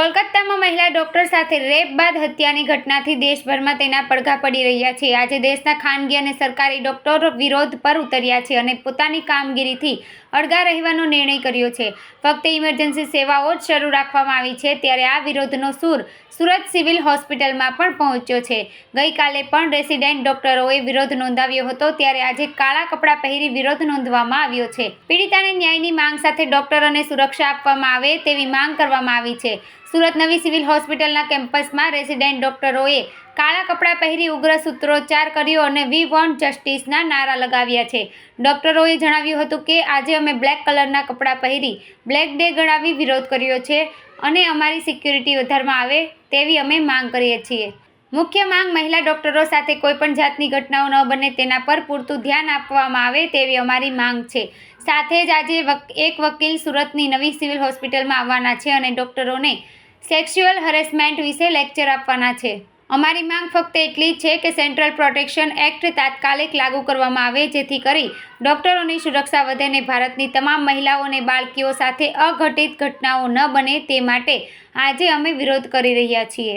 કોલકાતામાં મહિલા ડોક્ટર સાથે રેપ બાદ હત્યાની ઘટનાથી દેશભરમાં તેના પડઘા પડી રહ્યા છે. આજે દેશના ખાનગી અને સરકારી ડોક્ટરો વિરોધ પર ઉતર્યા છે અને પોતાની કામગીરીથી અડગા રહેવાનો નિર્ણય કર્યો છે. ફક્ત ઇમરજન્સી સેવાઓ જ શરૂ રાખવામાં આવી છે, ત્યારે આ વિરોધનો સૂર સુરત સિવિલ હોસ્પિટલમાં પણ પહોંચ્યો છે. ગઈકાલે પણ રેસિડેન્ટ ડોક્ટરોએ વિરોધ નોંધાવ્યો હતો, ત્યારે આજે કાળા કપડાં પહેરી વિરોધ નોંધવામાં આવ્યો છે. પીડિતાને ન્યાયની માંગ સાથે ડોક્ટરોને સુરક્ષા આપવામાં આવે તેવી માંગ કરવામાં આવી છે. સુરત નવી સિવિલ હોસ્પિટલના કેમ્પસમાં રેસિડેન્ટ ડોક્ટરોએ કાળા કપડાં પહેરી ઉગ્ર સૂત્રોચ્ચાર કર્યો અને વી વોન્ટ જસ્ટિસના નારા લગાવ્યા છે. ડોક્ટરોએ જણાવ્યું હતું કે, આજે અમે બ્લેક કલરના કપડાં પહેરી બ્લેક ડે ગણાવી વિરોધ કર્યો છે અને અમારી સિક્યુરિટી વધારવામાં આવે તેવી અમે માંગ કરીએ છીએ. મુખ્ય માંગ મહિલા ડોક્ટરો સાથે કોઈપણ જાતની ઘટનાઓ ન બને તેના પર પૂરતું ધ્યાન આપવામાં આવે તેવી અમારી માંગ છે. સાથે જ આજે એક વકીલ સુરતની નવી સિવિલ હોસ્પિટલમાં આવવાના છે અને ડોક્ટરોને સેક્સ્યુઅલ હરેસમેન્ટ વિશે લેક્ચર આપવાના છે. અમારી માંગ ફક્ત એટલી છે કે સેન્ટ્રલ પ્રોટેક્શન એક્ટ તાત્કાલિક લાગુ કરવામાં આવે જેથી કરી ડોક્ટરોની સુરક્ષા વધે અને ભારતની તમામ મહિલાઓ અને બાળકીઓ સાથે અઘટિત ઘટનાઓ ન બને તે માટે આજે અમે વિરોધ કરી રહ્યા છીએ.